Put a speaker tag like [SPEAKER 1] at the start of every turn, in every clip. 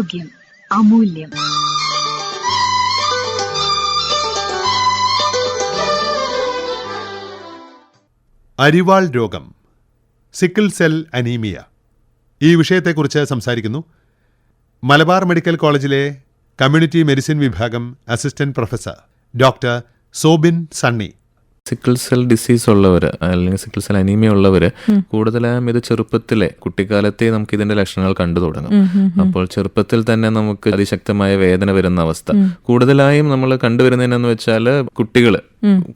[SPEAKER 1] ആരോഗ്യം അമൂല്യം.
[SPEAKER 2] അരിവാൾ രോഗം സിക്കിൾ സെൽ അനീമിയ. ഈ വിഷയത്തെക്കുറിച്ച് സംസാരിക്കുന്നു മലബാർ മെഡിക്കൽ കോളേജിലെ കമ്മ്യൂണിറ്റി മെഡിസിൻ വിഭാഗം assistant professor doctor Sobin Sunny.
[SPEAKER 3] Sickle cell disease ഉള്ളവർ അല്ലെങ്കിൽ സിക്കിൾ സെൽ അനീമിയ ഉള്ളവർ കൂടുതലായും ഇത് ചെറുപ്പത്തിലെ കുട്ടിക്കാലത്തെ നമുക്ക് ഇതിന്റെ ലക്ഷണങ്ങൾ കണ്ടു തുടങ്ങും. അപ്പോൾ ചെറുപ്പത്തിൽ തന്നെ നമുക്ക് അതിശക്തമായ വേദന വരുന്ന അവസ്ഥ. കൂടുതലായും നമ്മൾ കണ്ടുവരുന്നതിനെന്ന് വെച്ചാൽ കുട്ടികൾ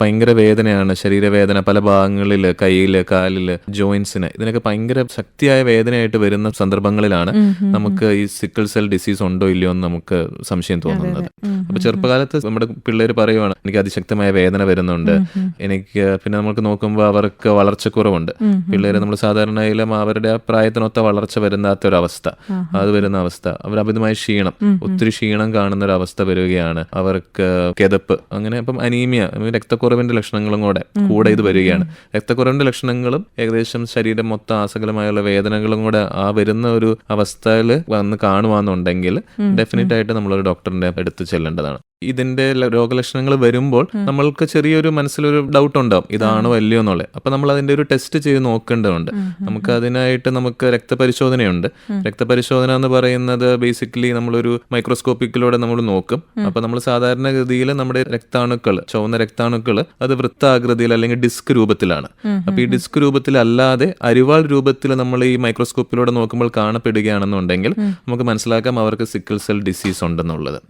[SPEAKER 3] ഭയങ്കര വേദനയാണ്. ശരീരവേദന പല ഭാഗങ്ങളിൽ കയ്യിൽ കാലിൽ ജോയിന്റ്സിന് ഇതിനൊക്കെ ഭയങ്കര ശക്തിയായ വേദനയായിട്ട് വരുന്ന സന്ദർഭങ്ങളിലാണ് നമുക്ക് ഈ സിക്കിൾ സെൽ ഡിസീസ് ഉണ്ടോ ഇല്ലയോ എന്ന് നമുക്ക് സംശയം തോന്നുന്നത്. അപ്പൊ ചെറുപ്പകാലത്ത് നമ്മുടെ പിള്ളേര് പറയുവാണ് എനിക്ക് അതിശക്തമായ വേദന വരുന്നുണ്ട്. എനിക്ക് പിന്നെ നമുക്ക് നോക്കുമ്പോൾ അവർക്ക് വളർച്ചക്കുറവുണ്ട്. പിള്ളേര് നമ്മൾ സാധാരണയിലും അവരുടെ ആ പ്രായത്തിനൊത്ത വളർച്ച വരുന്നാത്ത ഒരു അവസ്ഥ അത് വരുന്ന അവസ്ഥ. അവർ അമിതമായ ക്ഷീണം ഒത്തിരി ക്ഷീണം കാണുന്ന ഒരു അവസ്ഥ വരികയാണ്. അവർക്ക് കിതപ്പ് അങ്ങനെ ഇപ്പം അനീമിയ രക്തക്കുറവിന്റെ ലക്ഷണങ്ങളും കൂടെ കൂടെ ഇത് വരികയാണ്. രക്തക്കുറവിന്റെ ലക്ഷണങ്ങളും ഏകദേശം ശരീരം മൊത്തം ആസകലമായുള്ള വേദനകളും കൂടെ ആ വരുന്ന ഒരു അവസ്ഥയിൽ വന്ന് കാണുവാന്നുണ്ടെങ്കിൽ ഡെഫിനറ്റ് ആയിട്ട് നമ്മളൊരു ഡോക്ടറിന്റെ അടുത്ത് ചെല്ലേണ്ടതാണ് ഇതിന്റെ രോഗലക്ഷണങ്ങൾ വരുമ്പോൾ നമ്മൾക്ക് ചെറിയൊരു മനസ്സിലൊരു ഡൗട്ട് ഉണ്ടാവും ഇതാണ് അല്ലയോ എന്നുള്ളത്. അപ്പൊ നമ്മൾ അതിന്റെ ഒരു ടെസ്റ്റ് ചെയ്ത് നോക്കേണ്ടതുണ്ട്. നമുക്ക് അതിനായിട്ട് നമുക്ക് രക്തപരിശോധനയുണ്ട്. രക്തപരിശോധന എന്ന് പറയുന്നത് ബേസിക്കലി നമ്മളൊരു മൈക്രോസ്കോപ്പിക്കിലൂടെ നമ്മൾ നോക്കും. അപ്പൊ നമ്മൾ സാധാരണഗതിയിൽ നമ്മുടെ രക്താണുക്കൾ ചുവന്ന രക്താണുക്കൾ അത് വൃത്താകൃതിയിൽ അല്ലെങ്കിൽ ഡിസ്ക് രൂപത്തിലാണ്. അപ്പൊ ഈ ഡിസ്ക് രൂപത്തിലല്ലാതെ അരിവാൾ രൂപത്തിൽ നമ്മൾ ഈ മൈക്രോസ്കോപ്പിലൂടെ നോക്കുമ്പോൾ കാണപ്പെടുകയാണെന്നുണ്ടെങ്കിൽ നമുക്ക് മനസ്സിലാക്കാം അവർക്ക് സിക്കിൾ സെൽ ഡിസീസ് ഉണ്ടെന്നുള്ളത്.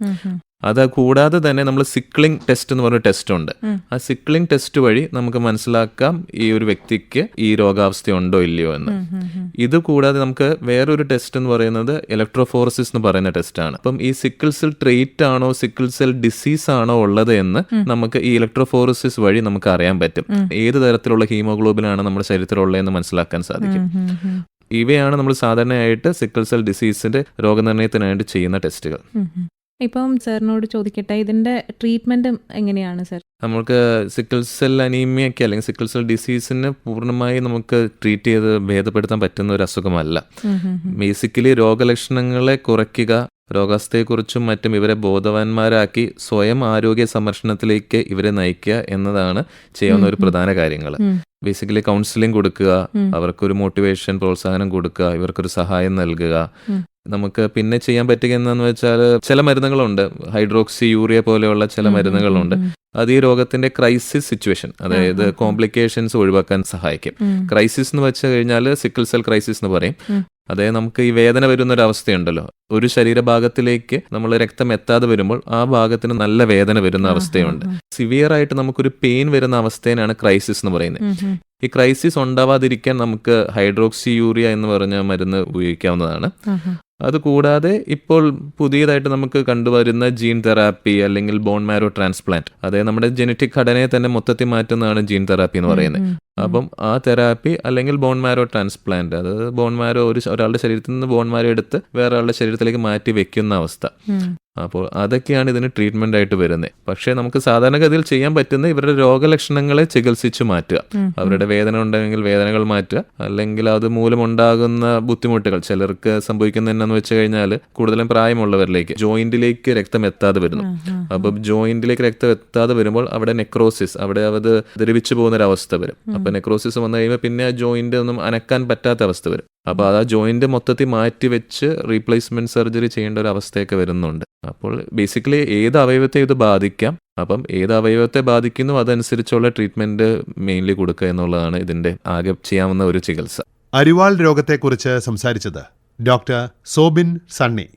[SPEAKER 3] അത് കൂടാതെ തന്നെ നമ്മൾ സിക്ലിംഗ് ടെസ്റ്റ് എന്ന് പറഞ്ഞ ടെസ്റ്റ് ഉണ്ട്. ആ സിക്ലിംഗ് ടെസ്റ്റ് വഴി നമുക്ക് മനസ്സിലാക്കാം ഈ ഒരു വ്യക്തിക്ക് ഈ രോഗാവസ്ഥ ഉണ്ടോ ഇല്ലയോ എന്ന്. ഇത് കൂടാതെ നമുക്ക് വേറൊരു ടെസ്റ്റ് എന്ന് പറയുന്നത് ഇലക്ട്രോഫോറസിസ് എന്ന് പറയുന്ന ടെസ്റ്റ് ആണ്. അപ്പം ഈ സിക്കിൾ സെൽ ട്രേറ്റ് ആണോ സിക്കിൾ സെൽ ഡിസീസ് ആണോ ഉള്ളത് എന്ന് നമുക്ക് ഈ ഇലക്ട്രോഫോറസിസ് വഴി നമുക്ക് അറിയാൻ പറ്റും. ഏത് തരത്തിലുള്ള ഹീമോഗ്ലോബിൻ ആണ് നമ്മുടെ ശരീരത്തിലുള്ളതെന്ന് മനസ്സിലാക്കാൻ സാധിക്കും. ഇവയാണ് നമ്മൾ സാധാരണയായിട്ട് സിക്കിൾ സെൽ ഡിസീസിന്റെ രോഗനിർണയത്തിനായിട്ട് ചെയ്യുന്ന ടെസ്റ്റുകൾ
[SPEAKER 4] ഇപ്പം സാറിനോട് ചോദിക്കട്ടെ ഇതിന്റെ ട്രീറ്റ്മെന്റ് എങ്ങനെയാണ് സർ?
[SPEAKER 3] നമുക്ക് സിക്കിൾ സെൽ അനീമിയൊക്കെ അല്ലെങ്കിൽ സിക്കിൾ സെൽ ഡിസീസിന് പൂർണമായി നമുക്ക് ട്രീറ്റ് ചെയ്ത് ഭേദപ്പെടുത്താൻ പറ്റുന്ന ഒരു അസുഖമല്ല. ബേസിക്കലി രോഗലക്ഷണങ്ങളെ കുറയ്ക്കുക രോഗാവസ്ഥയെക്കുറിച്ചും മറ്റും ഇവരെ ബോധവാന്മാരാക്കി സ്വയം ആരോഗ്യ സംരക്ഷണത്തിലേക്ക് ഇവരെ നയിക്കുക എന്നതാണ് ചെയ്യാവുന്ന ഒരു പ്രധാന കാര്യങ്ങൾ. ബേസിക്കലി കൗൺസിലിംഗ് കൊടുക്കുക അവർക്കൊരു മോട്ടിവേഷൻ പ്രോത്സാഹനം കൊടുക്കുക ഇവർക്കൊരു സഹായം നൽകുക. നമുക്ക് പിന്നെ ചെയ്യാൻ പറ്റുക എന്താന്ന് വെച്ചാൽ ചില മരുന്നുകളുണ്ട്. ഹൈഡ്രോക്സി യൂറിയ പോലെയുള്ള ചില മരുന്നുകളുണ്ട്. അത് ഈ രോഗത്തിന്റെ ക്രൈസിസ് സിറ്റുവേഷൻ അതായത് കോംപ്ലിക്കേഷൻസ് ഒഴിവാക്കാൻ സഹായിക്കും. ക്രൈസിസ് എന്ന് വെച്ച് കഴിഞ്ഞാൽ സിക്കിൾ സെൽ ക്രൈസിസ് എന്ന് പറയും. അതായത് നമുക്ക് ഈ വേദന വരുന്ന ഒരു അവസ്ഥയുണ്ടല്ലോ ഒരു ശരീരഭാഗത്തിലേക്ക് നമ്മൾ രക്തം എത്താതെ വരുമ്പോൾ ആ ഭാഗത്തിന് നല്ല വേദന വരുന്ന അവസ്ഥയുണ്ട്. സിവിയർ ആയിട്ട് നമുക്കൊരു പെയിൻ വരുന്ന അവസ്ഥേനാണ് ക്രൈസിസ് എന്ന് പറയുന്നത്. ഈ ക്രൈസിസ് ഉണ്ടാവാതിരിക്കാൻ നമുക്ക് ഹൈഡ്രോക്സി യൂറിയ എന്ന് പറഞ്ഞ മരുന്ന് ഉപയോഗിക്കാവുന്നതാണ്. അതുകൂടാതെ ഇപ്പോൾ പുതിയതായിട്ട് നമുക്ക് കണ്ടുവരുന്ന ജീൻ തെറാപ്പി അല്ലെങ്കിൽ ബോൺ മാരോ ട്രാൻസ്പ്ലാന്റ് അതായത് നമ്മുടെ ജനറ്റിക് ഘടനയെ തന്നെ മൊത്തത്തിൽ മാറ്റുന്നതാണ് ജീൻ തെറാപ്പി എന്ന് പറയുന്നത്. അപ്പം ആ തെറാപ്പി അല്ലെങ്കിൽ ബോൺ മാരോ ട്രാൻസ്പ്ലാന്റ് അതായത് ബോൺ മാരോ ഒരു ഒരാളുടെ ശരീരത്തിൽ നിന്ന് ബോൺ മാരോ എടുത്ത് വേറെ ആളുടെ ശരീരത്തിലേക്ക് മാറ്റി വെക്കുന്ന അവസ്ഥ. അപ്പോൾ അതൊക്കെയാണ് ഇതിന് ട്രീറ്റ്മെന്റ് ആയിട്ട് വരുന്നത് പക്ഷേ നമുക്ക് സാധാരണഗതിയിൽ ചെയ്യാൻ പറ്റുന്ന ഇവരുടെ രോഗലക്ഷണങ്ങളെ ചികിത്സിച്ച് മാറ്റുക. അവരുടെ വേദന ഉണ്ടെങ്കിൽ വേദനകൾ മാറ്റുക. അല്ലെങ്കിൽ അത് മൂലമുണ്ടാകുന്ന ബുദ്ധിമുട്ടുകൾ ചിലർക്ക് സംഭവിക്കുന്ന എന്നു വെച്ച് കഴിഞ്ഞാൽ കൂടുതലും പ്രായമുള്ളവരിലേക്ക് ജോയിന്റിലേക്ക് രക്തം എത്താതെ വരുന്നു. അപ്പൊ ജോയിന്റിലേക്ക് രക്തം എത്താതെ വരുമ്പോൾ അവിടെ നെക്രോസിസ് അവിടെ അത് ദ്രവിച്ചു പോകുന്ന ഒരു അവസ്ഥ വരും. അപ്പൊ നെക്രോസിസ് വന്നു കഴിയുമ്പോൾ പിന്നെ ആ ജോയിന്റ് ഒന്നും അനക്കാൻ പറ്റാത്ത അവസ്ഥ വരും. അപ്പൊ അത് ആ ജോയിന്റ് മൊത്തത്തിൽ മാറ്റി വെച്ച് റീപ്ലേസ്മെന്റ് സർജറി ചെയ്യേണ്ട ഒരു അവസ്ഥയൊക്കെ വരുന്നുണ്ട്. അപ്പോൾ ബേസിക്കലി ഏത് അവയവത്തെ ഇത് ബാധിക്കാം? അപ്പം ഏത് അവയവത്തെ ബാധിക്കുന്നു അതനുസരിച്ചുള്ള ട്രീറ്റ്മെന്റ് മെയിൻലി കൊടുക്കുക എന്നുള്ളതാണ് ഇതിന്റെ ആകെ ചെയ്യാവുന്ന ഒരു ചികിത്സ.
[SPEAKER 2] അരിവാൾ രോഗത്തെക്കുറിച്ച് സംസാരിച്ചത് ഡോക്ടർ സോബിൻ സണ്ണി.